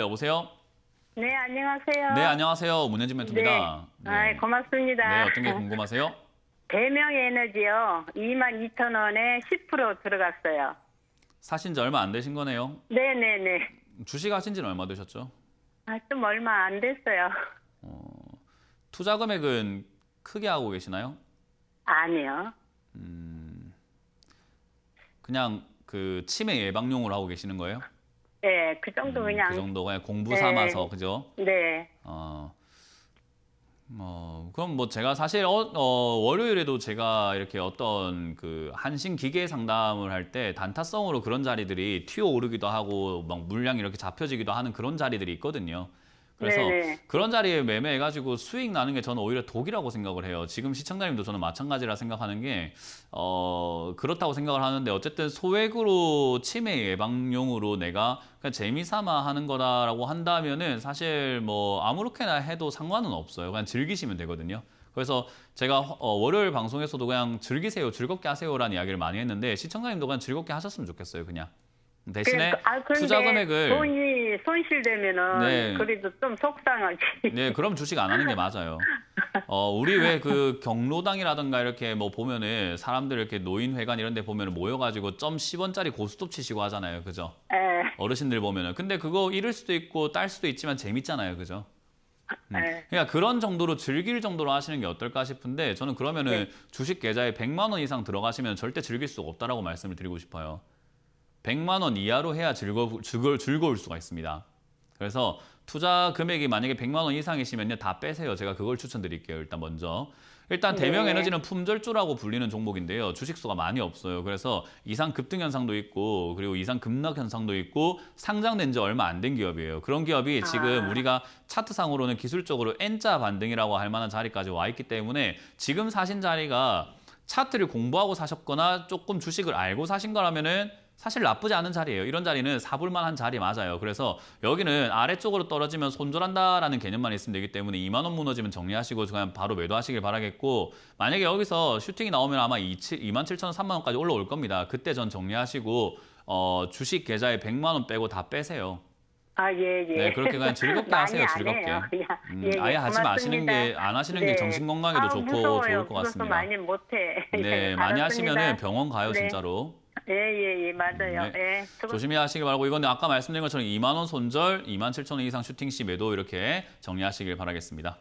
네, 여보세요? 네, 안녕하세요. 네, 안녕하세요. 문현진 멘토입니다. 네. 아, 고맙습니다. 네, 어떤 게 궁금하세요? 대명 에너지요. 2만 2천 원에 10% 들어갔어요. 사신 지 얼마 안 되신 거네요. 네, 네, 네. 주식 하신 지는 얼마 되셨죠? 아, 좀 얼마 안 됐어요. 투자 금액은 크게 하고 계시나요? 아니요. 그냥 그 치매 예방용으로 하고 계시는 거예요? 네, 그 정도 음, 그냥. 그 정도 그냥 공부 네. 삼아서 그죠? 네. 어, 어, 그럼 뭐 제가 사실 어, 어, 월요일에도 제가 이렇게 어떤 그 한신 기계 상담을 할 때 단타성으로 그런 자리들이 튀어 오르기도 하고 막 물량이 이렇게 잡혀지기도 하는 그런 자리들이 있거든요. 그래서 네네. 그런 자리에 매매해가지고 수익 나는 게 저는 오히려 독이라고 생각을 해요. 지금 시청자님도 저는 마찬가지라 생각하는 게, 어, 그렇다고 생각을 하는데, 어쨌든 소액으로 치매 예방용으로 내가 그냥 재미삼아 하는 거다라고 한다면은 사실 뭐 아무렇게나 해도 상관은 없어요. 그냥 즐기시면 되거든요. 그래서 제가 어, 월요일 방송에서도 그냥 즐기세요, 즐겁게 하세요라는 이야기를 많이 했는데, 시청자님도 그냥 즐겁게 하셨으면 좋겠어요, 그냥. 대신에 그, 아, 투자 금액을 손실되면은 네. 그래도 좀 속상하지. 네, 그럼 주식 안 하는 게 맞아요. 어, 우리 왜 그 경로당이라든가 이렇게 뭐 보면은 사람들 이렇게 노인회관 이런 데 보면은 모여가지고 점 10원짜리 고스톱 치시고 하잖아요. 그죠? 예. 어르신들 보면은. 근데 그거 잃을 수도 있고 딸 수도 있지만 재밌잖아요. 그죠? 음. 예. 그러니까 그런 정도로 즐길 정도로 하시는 게 어떨까 싶은데 저는 그러면은 네. 주식 계좌에 100만 원 이상 들어가시면 절대 즐길 수가 없다라고 말씀을 드리고 싶어요. 100만 원 이하로 해야 즐거, 즐거, 즐거울 수가 있습니다. 그래서 투자 금액이 만약에 100만 원 이상이시면요 다 빼세요. 제가 그걸 추천드릴게요. 일단 먼저. 일단 대명 네. 에너지는 품절주라고 불리는 종목인데요. 주식수가 많이 없어요. 그래서 이상 급등 현상도 있고 그리고 이상 급락 현상도 있고 상장된 지 얼마 안 된 기업이에요. 그런 기업이 지금 아. 우리가 차트상으로는 기술적으로 N자 반등이라고 할 만한 자리까지 와 있기 때문에 지금 사신 자리가 차트를 공부하고 사셨거나 조금 주식을 알고 사신 거라면은 사실 나쁘지 않은 자리예요. 이런 자리는 사볼만한 자리 맞아요. 그래서 여기는 아래쪽으로 떨어지면 손절한다라는 개념만 있으면 되기 때문에 2만 원 무너지면 정리하시고 그냥 바로 매도하시길 바라겠고 만약에 여기서 슈팅이 나오면 아마 2, 2만 7천 원, 3만 원까지 올라올 겁니다. 그때 전 정리하시고 어, 주식 계좌에 100만 원 빼고 다 빼세요. 아, 예, 예. 네, 그렇게 그냥 즐겁게 하세요, 안 즐겁게. 해요. 그냥. 음, 예, 예, 아예 하지 마시는. 게 안 하시는 게 정신 건강에도 아, 좋고 무서워요. 좋을 것 같습니다. 많이 못해. 네, 예, 많이. 하시면은 병원 가요, 네. 진짜로. 예, 예, 예, 맞아요. 네. 예. 조심히 하시길 바라고 이건 아까 말씀드린 것처럼 2만 원 손절, 2만 7천 원 이상 슈팅 시 매도 이렇게 정리하시길 바라겠습니다.